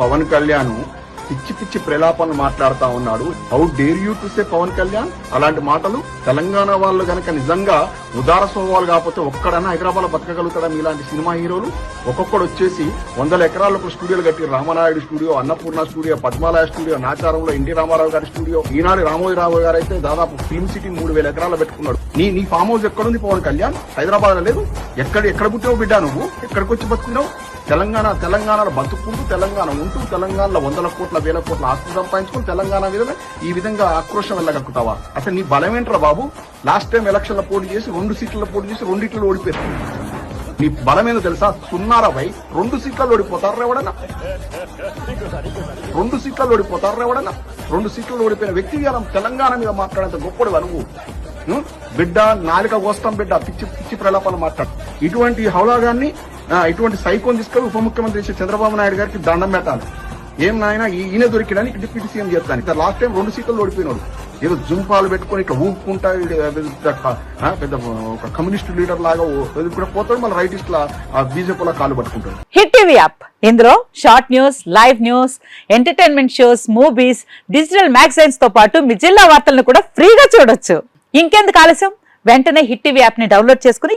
పవన్ కళ్యాణ్ పిచ్చి పిచ్చి ప్రలాపనలు మాట్లాడుతా ఉన్నాడు. How dare you to say Pawan Kalyan? అలాంటి మాటలు తెలంగాణ వాళ్ళు గనక నిజంగా ఉదార స్వభావాలు కాకపోతే ఒక్కడన్నా హైదరాబాద్ బతకగలుగుతాడా మీలాంటి సినిమా హీరోలు? ఒక్కొక్కడు వచ్చేసి వందల ఎకరాలకు స్టూడియోలు కట్టి Ramanaidu studio Annapurna studio Padmalaya studio నాచారంలో NT Ramarao గారి స్టూడియో ఈనాడు రామోజీరావు గారు అయితే దాదాపు ఫిల్మ్ సిటీ మూడు వేల ఎకరాలు పెట్టుకున్నాడు. నీ నీ ఫామ్ హౌస్ ఎక్కడుంది పవన్ కళ్యాణ్? హైదరాబాద్ లేదు. ఎక్కడ ఎక్కడ పుట్టావు బిడ్డా నువ్వు? ఎక్కడికి వచ్చి బతుకున్నావు? తెలంగాణ తెలంగాణలో బతుకుంటూ తెలంగాణ ఉంటూ తెలంగాణలో వందల కోట్ల వేల కోట్ల ఆస్తులు సంపాదించుకుని తెలంగాణ మీద ఈ విధంగా ఆక్రోశం వెళ్ళగక్కుతావా అసలు నీ బలం ఏంట్రా బాబు? లాస్ట్ టైం ఎలక్షన్ల పోటీ చేసి రెండు సీట్లలో పోటీ చేసి రెండిట్లో ఓడిపోయారు. నీ బలమేదో తెలుసా? సున్నారా రెండు సీట్లలో ఓడిపోతారు ఎవడన్నా? రెండు సీట్లలో ఓడిపోతారు ఎవడన్నా? రెండు సీట్లలో ఓడిపోయిన వ్యక్తి తెలంగాణ మీద మాట్లాడేంత గొప్పడు నువ్వు? బిడ్డ నాలుక కోస్తాం బిడ్డ పిచ్చి పిచ్చి ప్రలాపాలు మాట్లాడు. ఇటువంటి హౌలాగాన్ని ఇటువంటి సైకోన్ తీసుకొని ఉప ముఖ్యమంత్రి చంద్రబాబు నాయుడు గారికి దండం పెట్టాలి. ఏం నాయన ఈయన దొరికినానికి డిప్యూటీ సీఎం చేస్తాను. లాస్ట్ టైం రెండు సీట్లు ఓడిపోయినాడు. ఏదో జుంపాలు పెట్టుకొని ఇట్లా ఊపుకుంటా పెద్ద ఒక కమ్యూనిస్ట్ లీడర్ లాగా ఓ- కూడా పోతాడు మళ్ళీ రైటిస్ట్ లా బీజేపీలో కాలు పట్టుకుంటాడు. హిట్ టీవీ యాప్ ఇందులో short news live news entertainment shows movies digital మ్యాగజైన్స్తో పాటు మీ జిల్లా వార్తలను కూడా ఫ్రీగా చూడొచ్చు. ఇంకెందుకు ఆలస్యం? వెంటనే హిట్ టీవీ యాప్ని డౌన్లోడ్ చేసుకుని